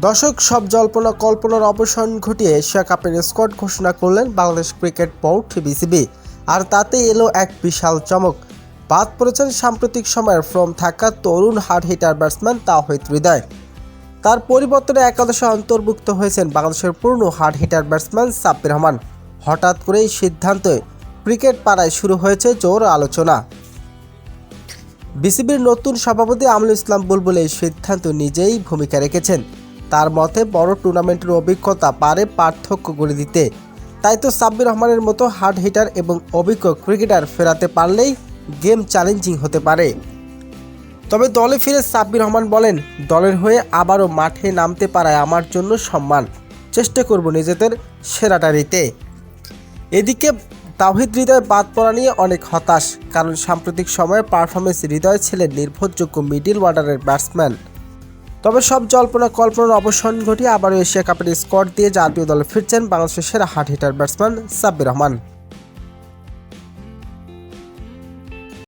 দর্শক, সব জল্পনা কল্পনার অবসান ঘটিয়ে এশিয়া কাপের স্কোয়াড ঘোষণা করলেন বাংলাদেশ ক্রিকেট বোর্ড, বিসিবি। আর তাতে এলো এক বিশাল চমক। বাদ পড়েছেন সাম্প্রতিক সময়ের ফ্রম থাকা তরুণ hard hitter batsman Towhid Hridoy. তার পরিবর্তনে একাদশে অন্তর্ভুক্ত হয়েছেন বাংলাদেশের পুরনো hard hitter batsman Sabbir Rahman. হঠাৎ করেই সিদ্ধান্তে ক্রিকেট পাড়ায় শুরু হয়েছে জোর আলোচনা। বিসিবির নতুন সভাপতি আমলুল ইসলাম বুলবুল এই সিদ্ধান্ত নিজেই ভূমিকা রেখেছেন। তার মতে বড় টুর্নামেন্টের অভিজ্ঞতা পারে পার্থক্য গড়ে দিতে। তাই তো সাব্বির রহমানের মতো হার্ড হিটার এবং অভিজ্ঞ ক্রিকেটার ফেরাতে পারলেই গেম চ্যালেঞ্জিং হতে পারে। তবে দলে ফিরে সাব্বির রহমান বলেন, দলের হয়ে আবারও মাঠে নামতে পারায় আমার জন্য সম্মান। চেষ্টা করব নিজেদের সেরাটা নিতে। এদিকে তাওহিদ হৃদয় বাদ পড়া নিয়ে অনেক হতাশ, কারণ সাম্প্রতিক সময়ে পারফরমেন্স হৃদয় ছিলেন নির্ভরযোগ্য মিডিল অর্ডারের ব্যাটসম্যান। তবে সব জল্পনা কল্পনার অবসান ঘটিয়ে আবারও এশিয়া কাপের স্কোয়াড দিয়ে জাতীয় দলে ফিরছেন বাংলাদেশের সেরা হাট হিটার ব্যাটসম্যান সাব্বির রহমান।